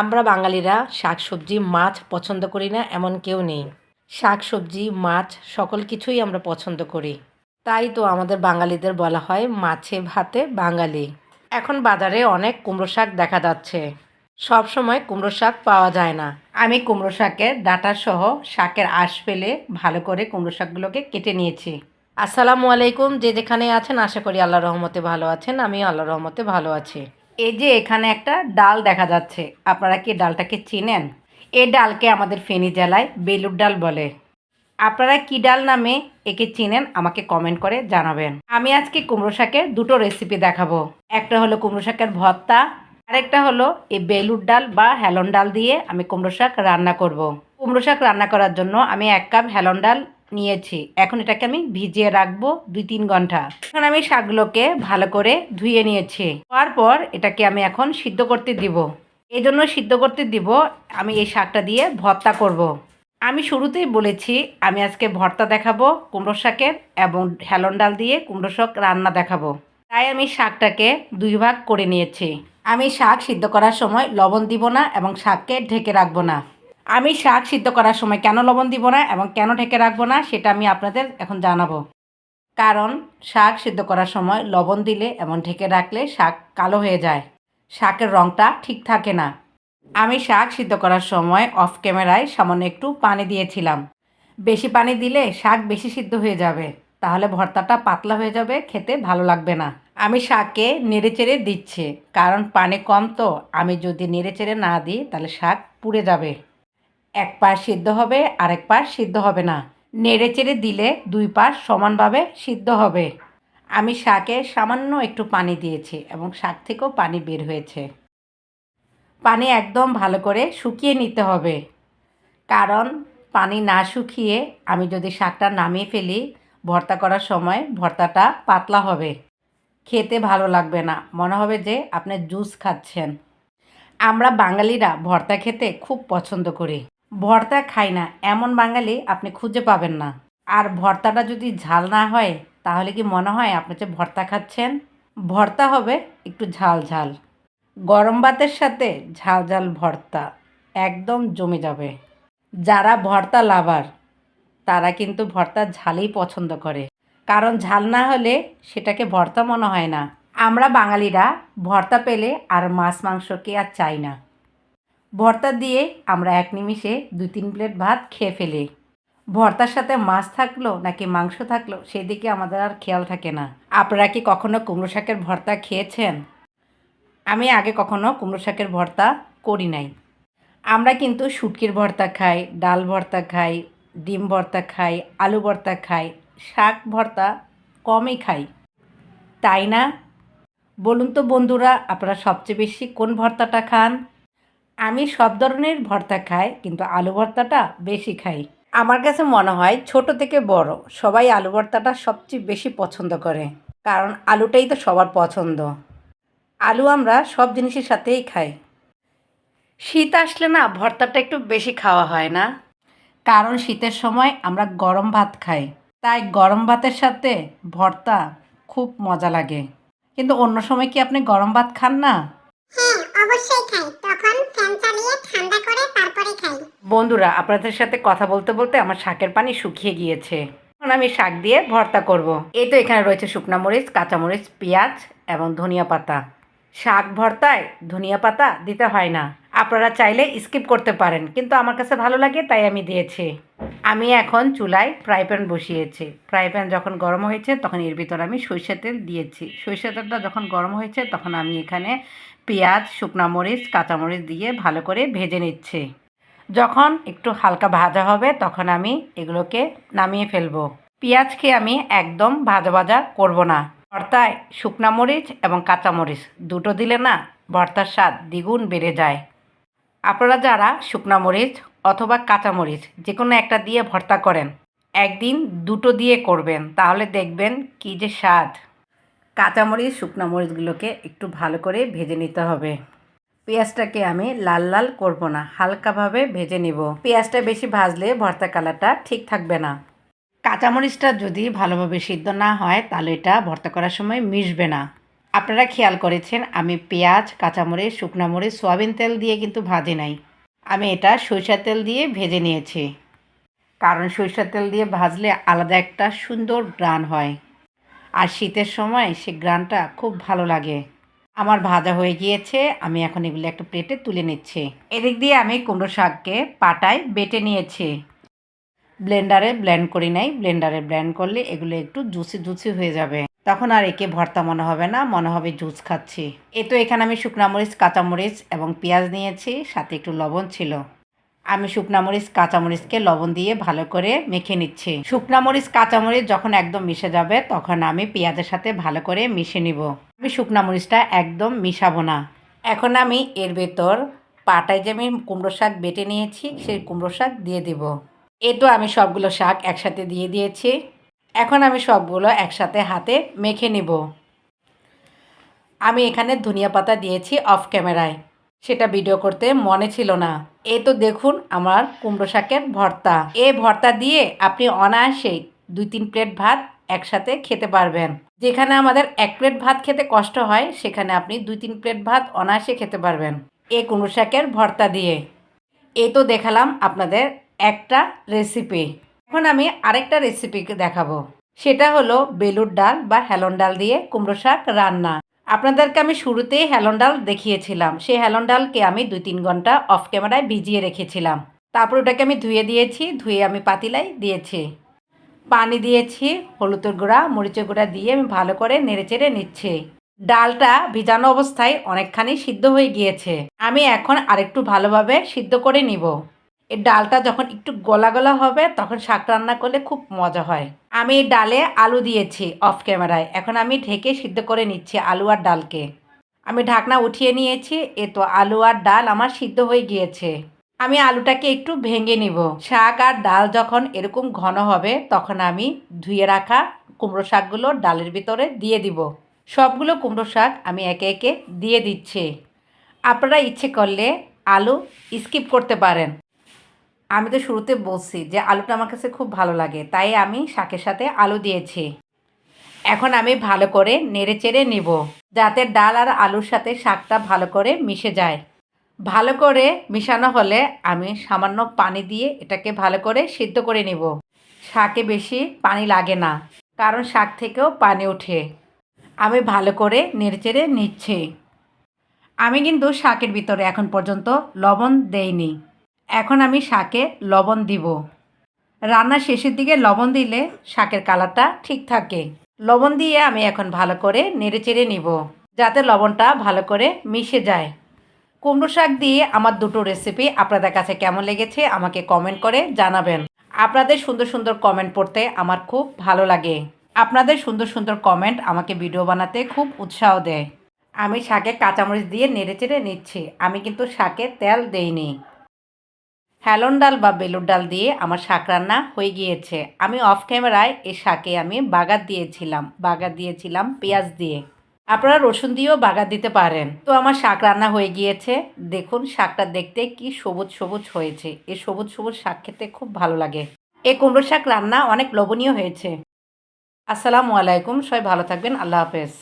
আমরা বাঙালিরা শাক সবজি মাছ পছন্দ করি না, এমন কেউ নেই। শাক সবজি মাছ সকল কিছুই আমরা পছন্দ করি। তাই তো আমাদের বাঙালিদের বলা হয় মাছে ভাতে বাঙালি। এখন বাজারে অনেক কুমড়ো শাক দেখা যাচ্ছে। সব সময় কুমড়ো শাক পাওয়া যায় না। আমি কুমড়ো শাকের ডাটা সহ শাকের আঁশ ফেলে ভালো করে কুমড়ো শাকগুলোকে কেটে নিয়েছি। আসসালামু আলাইকুম, যে যেখানে আছেন, আশা করি আল্লাহ রহমতে ভালো আছেন আমি আল্লাহ রহমতে ভালো আছি। এই যে এখানে একটা ডাল দেখা যাচ্ছে। আপনারা কি ডালটাকে চিনেন? এই ডালকে আমাদের ফেনী জেলায় বেলুর ডাল বলে। আপনারা কি ডাল নামে একে চিনেন আমাকে কমেন্ট করে জানাবেন। আমি আজকে কুমড়ো শাকের দুটো রেসিপি দেখাবো। একটা হলো কুমড়ো শাকের ভর্তা, আরেকটা হলো এই বেলুর ডাল বা হেলন ডাল দিয়ে আমি কুমড়ো শাক রান্না করব। কুমড়ো শাক রান্না করার জন্য আমি এক কাপ হেলন ডাল নিয়েছি। এখন এটাকে আমি ভিজিয়ে রাখব দুই তিন ঘণ্টা। এখন আমি শাকগুলোকে ভালো করে ধুয়ে নিয়েছি। তারপর এটাকে আমি এখন সিদ্ধ করতে দিব। এই জন্য সিদ্ধ করতে দিব, আমি এই শাকটা দিয়ে ভর্তা করব। আমি শুরুতেই বলেছি, আমি আজকে ভর্তা দেখাবো কুমড়ো শাকের এবং হেলন ডাল দিয়ে কুমড়ো শাক রান্না দেখাবো। তাই আমি শাকটাকে দুই ভাগ করে নিয়েছি। আমি শাক সিদ্ধ করার সময় লবণ দিব না এবং শাককে ঢেকে রাখব না। আমি শাক সিদ্ধ করার সময় কেন লবণ দিব না এবং কেন ঢেকে রাখব না সেটা আমি আপনাদের এখন জানাব। কারণ শাক সিদ্ধ করার সময় লবণ দিলে এবং ঢেকে রাখলে শাক কালো হয়ে যায়। শাকের রঙটা ঠিক থাকে না। আমি শাক সিদ্ধ করার সময় অফ ক্যামেরায় সামান্য একটু পানি দিয়েছিলাম। বেশি পানি দিলে শাক বেশি সিদ্ধ হয়ে যাবে। তাহলে ভর্তাটা পাতলা হয়ে যাবে, খেতে ভালো লাগবে না। আমি শাককে নেড়ে চেড়ে দিচ্ছি, কারণ পানি কম তো। আমি যদি নেড়ে চেড়ে না দিই, তাহলে শাক পুড়ে যাবে। এক পাশ সিদ্ধ হবে, আরেক পাশ সিদ্ধ হবে না। নেড়ে চেড়ে দিলে দুই পাশ সমানভাবে সিদ্ধ হবে। আমি শাকে সামান্য একটু পানি দিয়েছি এবং শাক থেকেও পানি বের হয়েছে। পানি একদম ভালো করে শুকিয়ে নিতে হবে। কারণ পানি না শুকিয়ে আমি যদি শাকটা নামিয়ে ফেলি, ভর্তা করার সময় ভর্তাটা পাতলা হবে। খেতে ভালো লাগবে না, মনে হবে যে আপনি জুস খাচ্ছেন। আমরা বাঙালিরা ভর্তা খেতে খুব পছন্দ করি। ভর্তা খাই না, এমন বাঙালি আপনি খুঁজে পাবেন না। আর ভর্তাটা যদি ঝাল না হয়, তাহলে কি মনে হয় আপনি যে ভর্তা খাচ্ছেন? ভর্তা হবে একটু ঝাল ঝাল। গরম ভাতের সাথে ঝাল ঝাল ভর্তা একদম জমে যাবে। যারা ভর্তা লাভার, তারা কিন্তু ভর্তা ঝালই পছন্দ করে। কারণ ঝাল না হলে সেটাকে ভর্তা মনে হয় না। আমরা বাঙালিরা ভর্তা পেলে আর মাছ, মাংস কে আর চাই না। ভর্তা দিয়ে আমরা এক নিমিষে দুই তিন প্লেট ভাত খেয়ে ফেলি। ভর্তার সাথে মাছ থাকল নাকি মাংস থাকল সেদিকে আমাদের আর খেয়াল থাকে না। আপনারা কি কখনো কুমড়ো শাকের ভর্তা খেয়েছেন? আমি আগে কখনো কুমড়ো শাকের ভর্তা করি নাই। আমরা কিন্তু শুটকির ভর্তা খাই, ডাল ভর্তা খাই, ডিম ভর্তা খাই, আলু ভর্তা খাই, শাক ভর্তা কমই খাই। তাই না? বলুন তো বন্ধুরা, আপনারা সবচেয়ে বেশি কোন ভর্তাটা খান? আমি সব ধরনের ভর্তা খাই, কিন্তু আলু ভর্তাটা বেশি খাই। আমার কাছে মনে হয় ছোট থেকে বড় সবাই আলু ভর্তাটা সবচেয়ে বেশি পছন্দ করে, কারণ আলুটাই তো সবার পছন্দ। আলু আমরা সব জিনিসের সাথেই খাই। শীত আসলে না, ভর্তাটা একটু বেশি খাওয়া হয় না, কারণ শীতের সময় আমরা গরম ভাত খাই। তাই গরম ভাতের সাথে ভর্তা খুব মজা লাগে। কিন্তু অন্য সময় কি আপনি গরম ভাত খান না? হ্যাঁ। বন্ধুরা, আপনাদের সাথে কথা বলতে বলতে আমার শাকের পানি শুকিয়ে গিয়েছে। এখন আমি শাক দিয়ে ভর্তা করব। এই তো এখানে রয়েছে শুকনা মরিচ, কাঁচা মরিচ, পেঁয়াজ এবং ধনিয়া পাতা। শাক ভর্তায় ধনিয়া পাতা দিতে হয় না। আপনারা চাইলে স্কিপ করতে পারেন, কিন্তু আমার কাছে ভালো লাগে, তাই আমি দিয়েছি। আমি এখন চুলায় ফ্রাই প্যান বসিয়েছি। ফ্রাই প্যান যখন গরম হয়েছে, তখন এর ভিতর আমি সরিষা তেল দিয়েছি। সরিষা তেলটা যখন গরম হয়েছে, তখন আমি এখানে পেঁয়াজ, শুকনা মরিচ কাঁচামরিচ দিয়ে ভালো করে ভেজে নিচ্ছি। যখন একটু হালকা ভাজা হবে, তখন আমি এগুলোকে নামিয়ে ফেলব। পেঁয়াজকে আমি একদম ভাজা ভাজা করব না। ভর্তায় শুকনা মরিচ এবং কাঁচামরিচ দুটো দিলে না ভর্তার স্বাদ দ্বিগুণ বেড়ে যায়। আপনারা যারা শুকনা মরিচ অথবা কাঁচামরিচ যে কোনো একটা দিয়ে ভর্তা করেন, একদিন দুটো দিয়ে করবেন, তাহলে দেখবেন কি যে স্বাদ। কাঁচামরিচ শুকনা মরিচগুলোকে একটু ভালো করে ভেজে নিতে হবে। পেঁয়াজটাকে আমি লাল লাল করব না, হালকাভাবে ভেজে নিব। পেঁয়াজটা বেশি ভাজলে ভর্তা কালারটা ঠিক থাকবে না। কাঁচামরিচটা যদি ভালোভাবে সিদ্ধ না হয়, তাহলে এটা ভর্তা করার সময় মিশবে না। আপনারা খেয়াল করেছেন, আমি পেঁয়াজ, কাঁচামরিচ, শুকনা মরিচ, সোয়াবিন তেল দিয়ে কিন্তু ভাজি নাই। আমি এটা সরিষার তেল দিয়ে ভেজে নিয়েছি। কারণ সরিষার তেল দিয়ে ভাজলে আলাদা একটা সুন্দর গ্রান হয়। আর শীতের সময় সে গ্রানটা খুব ভালো লাগে। আমার ভাজা হয়ে গিয়েছে, আমি এখন এগুলো একটা প্লেটে তুলে নিচ্ছি। এদিক দিয়ে আমি কুমড়ো শাককে পাটায় বেটে নিয়েছি। ব্লেন্ডারে ব্লেন্ড করি নাই, ব্লেন্ডারে ব্লেন্ড করলে এগুলো একটু জুসি জুসি হয়ে যাবে। তখন আর একে ভর্তা মনে হবে না, মনে হবে জুস খাচ্ছি। এ তো এখানে আমি শুকনা মরিচ কাঁচামরিচ এবং পেঁয়াজ নিয়েছি, সাথে একটু লবণ ছিল। আমি শুকনা মরিচ কাঁচামরিচকে লবণ দিয়ে ভালো করে মেখে নিচ্ছি। শুকনা মরিচ কাঁচামরিচ যখন একদম মিশে যাবে, তখন আমি পেঁয়াজের সাথে ভালো করে মিশে নিব। আমি শুকনা মরিচটা একদম মিশাবো না। এখন আমি এর ভেতর পাটায় যে আমি কুমড়ো শাক বেটে নিয়েছি, সেই কুমড়ো শাক দিয়ে দিব। এ তো আমি সবগুলো শাক একসাথে দিয়ে দিয়েছি। এখন আমি সবগুলো একসাথে হাতে মেখে নিব। আমি এখানে ধনিয়া পাতা দিয়েছি অফ ক্যামেরায়। সেটা ভিডিও করতে মনে ছিল না। এ তো দেখুন আমার কুমড়ো শাকের ভর্তা। এ ভর্তা দিয়ে আপনি অনায়াসেই দুই তিন প্লেট ভাত একসাথে খেতে পারবেন। যেখানে আমাদের এক প্লেট ভাত খেতে কষ্ট হয়, সেখানে আপনি দুই তিন প্লেট ভাত অনায়াসে খেতে পারবেন। এ কুমড়ো শাকের ভর্তা দিয়ে। এ তো দেখালাম আপনাদের একটা রেসিপি এখন আমি আরেকটা রেসিপি দেখাবো। সেটা হলো বেলুর ডাল বা হেলন ডাল দিয়ে কুমড়ো শাক রান্না। আপনাদেরকে আমি শুরুতেই হেলন ডাল দেখিয়েছিলাম। সেই হেলন ডালকে আমি দুই তিন ঘণ্টা অফ ক্যামেরায় ভিজিয়ে রেখেছিলাম। তারপর ওটাকে আমি ধুয়ে দিয়েছি, ধুয়ে আমি পাতিলাই দিয়েছি। পানি দিয়েছি, হলুদের গুঁড়া, মরিচের গুঁড়া দিয়ে আমি ভালো করে নেড়েচেড়ে নিচ্ছি। ডালটা ভিজানো অবস্থায় অনেকখানি সিদ্ধ হয়ে গিয়েছে। আমি এখন আরেকটু ভালোভাবে সিদ্ধ করে নিব। এই ডালটা যখন একটু গলা গলা হবে, তখন শাক রান্না করলে খুব মজা হয়। আমি ডালে আলু দিয়েছি অফ ক্যামেরায় এখন আমি ঢেকে সিদ্ধ করে নিচ্ছি আলু আর ডালকে। আমি ঢাকনা উঠিয়ে নিয়েছি, এ তো আলু আর ডাল আমার সিদ্ধ হয়ে গিয়েছে। আমি আলুটাকে একটু ভেঙে নিব। শাক আর ডাল যখন এরকম ঘন হবে, তখন আমি ধুয়ে রাখা কুমড়ো শাকগুলো ডালের ভিতরে দিয়ে দিব। সবগুলো কুমড়ো শাক আমি একে একে দিয়ে দিচ্ছি। আপনারা ইচ্ছে করলে আলু স্কিপ করতে পারেন। আমি তো শুরুতে বলছি যে আলুটা আমার কাছে খুব ভালো লাগে, তাই আমি শাকের সাথে আলু দিয়েছি। এখন আমি ভালো করে নেড়ে চেড়ে নিব, যাতে ডাল আর আলুর সাথে শাকটা ভালো করে মিশে যায়। ভালো করে মিশানো হলে আমি সামান্য পানি দিয়ে এটাকে ভালো করে সিদ্ধ করে নিব। শাকে বেশি পানি লাগে না, কারণ শাক থেকেও পানি ওঠে। আমি ভালো করে নেড়ে নেড়েচেড়ে নিচ্ছি। আমি কিন্তু শাকের ভিতরে এখন পর্যন্ত লবণ দেইনি। এখন আমি শাকে লবণ দিব। রান্নার শেষের দিকে লবণ দিলে শাকের কালারটা ঠিক থাকে। লবণ দিয়ে আমি এখন ভালো করে নেড়ে নেড়েচেড়ে নিব, যাতে লবণটা ভালো করে মিশে যায়। কুমড়ো শাক দিয়ে আমার দুটো রেসিপি আপনাদের কাছে কেমন লেগেছে আমাকে কমেন্ট করে জানাবেন। আপনাদের সুন্দর সুন্দর কমেন্ট পড়তে আমার খুব ভালো লাগে। আপনাদের সুন্দর সুন্দর কমেন্ট আমাকে ভিডিও বানাতে খুব উৎসাহ দেয়। আমি শাকে কাঁচামরিচ দিয়ে নেড়েচেড়ে নিচ্ছি, আমি কিন্তু শাকে তেল দেইনি। হ্যালন ডাল বা বেলুর ডাল দিয়ে আমার শাক রান্না হয়ে গিয়েছে। আমি অফ ক্যামেরায় এই শাকে আমি বাগার দিয়েছিলাম বাগার দিয়েছিলাম পেঁয়াজ দিয়ে। আপনারা রসুন দিয়েও বাগার দিতে পারেন। তো আমার শাক রান্না হয়ে গিয়েছে। দেখুন, শাকটা দেখতে কি সবুজ সবুজ হয়েছে। এই সবুজ সবুজ শাক খেতে খুব ভালো লাগে। এই কুমড়ো শাক রান্না অনেক লোভনীয় হয়েছে। আসসালামু আলাইকুম, সবাই ভালো থাকবেন, আল্লাহ হাফেজ।